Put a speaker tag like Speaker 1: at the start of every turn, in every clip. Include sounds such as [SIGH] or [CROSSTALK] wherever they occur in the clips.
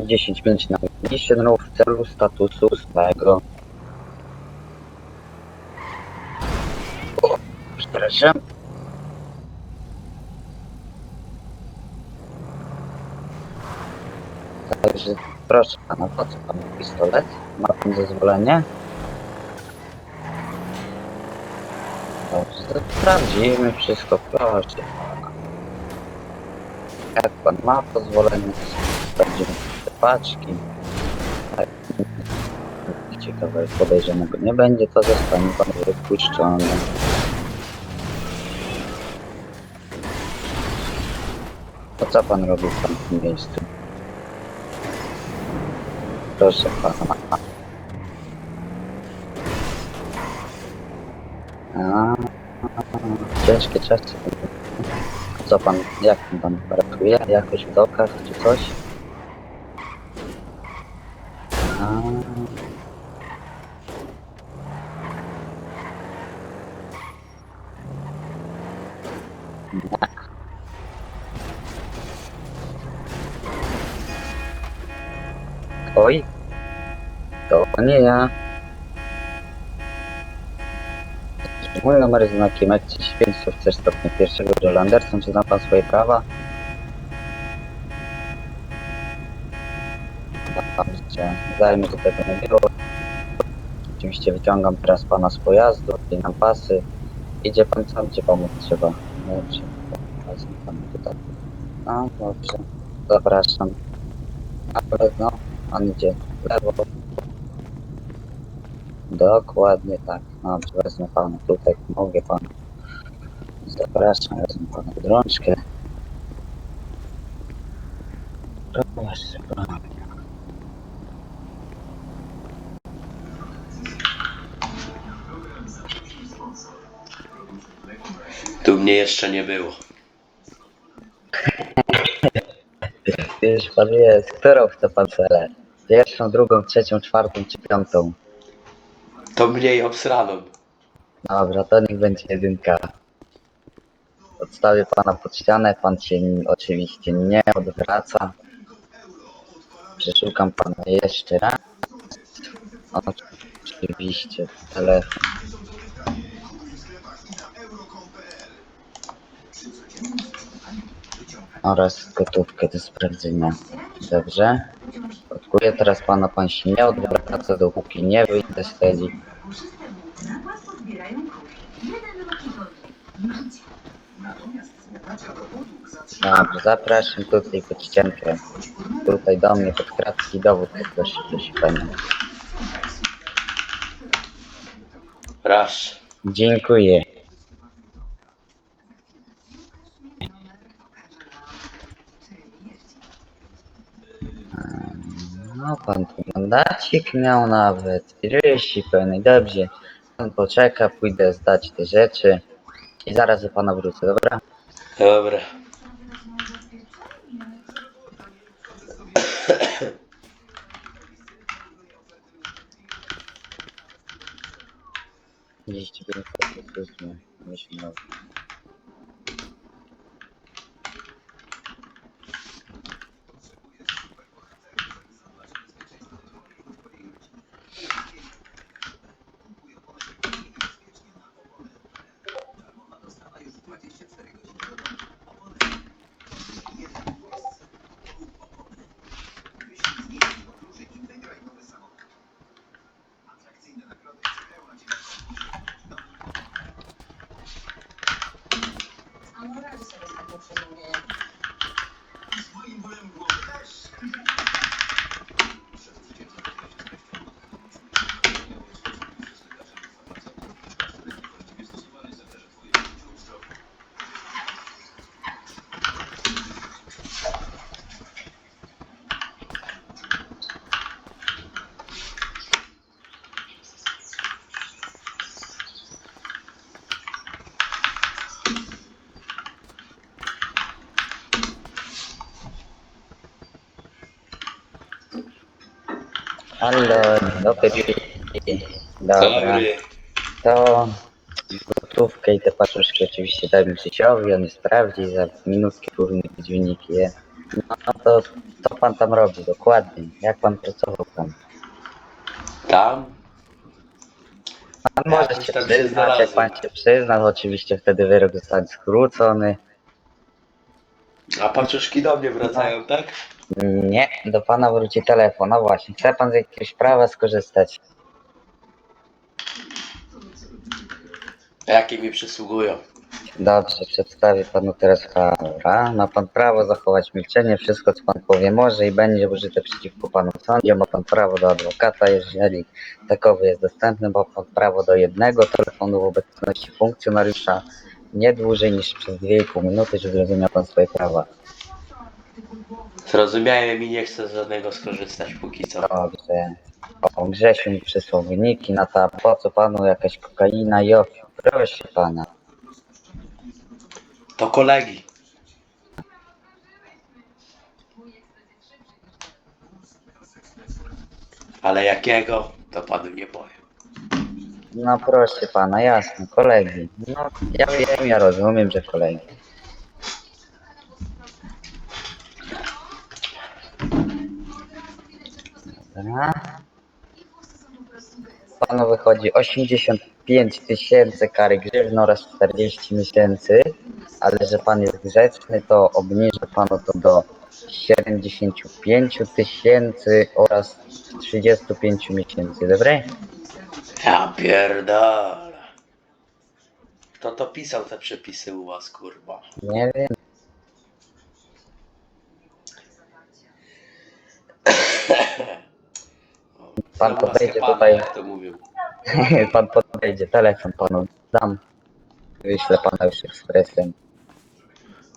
Speaker 1: 10.5 na Missionów w celu statusu swego. O, przepraszam. Także proszę pana, po co panu pistolet? Ma pan zezwolenie? Dobrze, sprawdzimy wszystko, proszę pana. Jak pan ma pozwolenie, sprawdzimy paczki. Jak nic ciekawego podejrzanego nie będzie, to zostanie pan wypuszczony. To co pan robił w tamtym miejscu? Proszę pana. A, ciężkie czasy. Co pan, jak pan pracuje? Jakoś w dokach czy coś? A, Oj, to nie ja. Mój numer znakiem C5 oficer stopnia pierwszego Joel Anderson. Czy zna pan swoje prawa? Dobrze, zajmę się tego nie. Oczywiście wyciągam teraz pana z pojazdu, nam pasy. Idzie pan sam, gdzie pomóc trzeba. Dobrze, wezmę pana tutaj. No, dobrze, zapraszam. Ale no, pan idzie w lewo. Dokładnie tak. Dobrze, wezmę pana tutaj, mogę panu. Zapraszam, wezmę pana pod rączkę. Proszę pana.
Speaker 2: Tu mnie jeszcze nie było.
Speaker 1: Wiesz pan jest, którą chce pan celę? Pierwszą, drugą, trzecią, czwartą czy piątą?
Speaker 2: To mniej obsraną.
Speaker 1: Dobra, to niech będzie jedynka. Odstawię pana pod ścianę, pan się nim oczywiście nie odwraca. Przeszukam pana jeszcze raz. Oczywiście, telefon. Oraz gotówkę do sprawdzenia. Dobrze. Odkuję teraz pana, pan się nie odwraca, dopóki nie wyjdę z tej Dobrze, zapraszam tutaj pod ściankę. Tutaj do mnie pod kratki dowód proszę, proszę pani.
Speaker 2: Raz.
Speaker 1: Dziękuję. No pan tu mandacik miał nawet. Rysi pełny, dobrze. Pan poczeka, pójdę zdać te rzeczy. I zaraz do pana wrócę, dobra?
Speaker 2: Dobra.
Speaker 1: Jeźdźcie do infrastruktury, myślę, no. Halo, dobry. Dobra,
Speaker 2: Dobry.
Speaker 1: to gotówkę i te paczuszki oczywiście dajmy Krzysiowi, on je sprawdzi, za minutki powinny być wyniki, je. No to co pan tam robi dokładnie? Jak pan pracował tam?
Speaker 2: Tam?
Speaker 1: Pan może się
Speaker 2: tam się
Speaker 1: przyznać, jak
Speaker 2: znalazłem.
Speaker 1: pan się przyzna, to oczywiście wtedy wyrok zostanie skrócony.
Speaker 2: A paczuszki do mnie wracają, tak?
Speaker 1: Nie, do pana wróci telefon. No właśnie, chce pan z jakiegoś prawa skorzystać?
Speaker 2: Jakie mi przysługują?
Speaker 1: Dobrze, przedstawię panu teraz prawa. Ma pan prawo zachować milczenie. Wszystko, co pan powie, może i będzie użyte przeciwko panu w sądzie. Ma pan prawo do adwokata, jeżeli takowy jest dostępny. Ma pan prawo do jednego telefonu w obecności funkcjonariusza. Nie dłużej niż przez 2,5 minuty, żeby zrozumiał pan swoje prawa.
Speaker 2: Zrozumiałem i nie chcę z żadnego skorzystać póki co.
Speaker 1: Dobrze. O, Grzesiu mi przysłał wyniki na ta, po co panu jakaś kokaina i opium? Proszę pana.
Speaker 2: To kolegi. Ale jakiego, to panu nie powiem.
Speaker 1: No proszę pana, jasne, kolegi. No ja wiem, ja rozumiem, że kolegi. Dobra. Panu wychodzi 85 tysięcy kary grzywny oraz 40 miesięcy, ale że pan jest grzeczny, to obniżę panu to do 75 tysięcy oraz 35 miesięcy, dobre?
Speaker 2: Ja pierdolę. Kto to pisał te przepisy u was, kurwa?
Speaker 1: Nie wiem. Pan
Speaker 2: Znowu
Speaker 1: podejdzie tutaj.
Speaker 2: Jak to mówią. [LAUGHS]
Speaker 1: Pan podejdzie, telefon panu dam. Wyślę pana już ekspresem.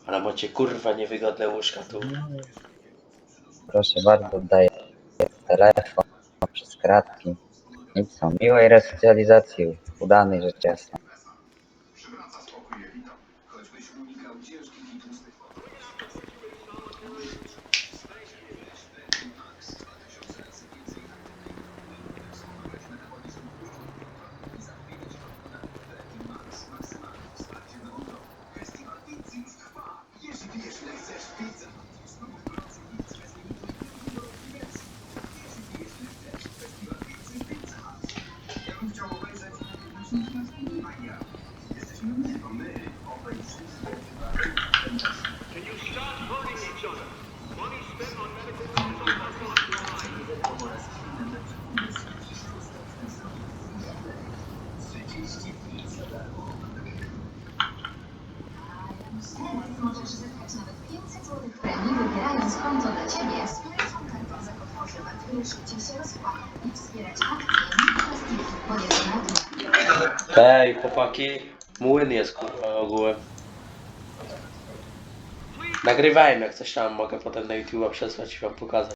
Speaker 2: Ale macie kurwa niewygodne łóżka tu.
Speaker 1: Proszę bardzo, oddaję telefon przez kratki. I co? Miłej resocjalizacji, udanej rzecz jasna.
Speaker 2: Hej, chłopaki. Młyn jest kurwa ogółem. Nagrywałem jak coś tam, mogę potem na YouTube przesłać i wam pokazać.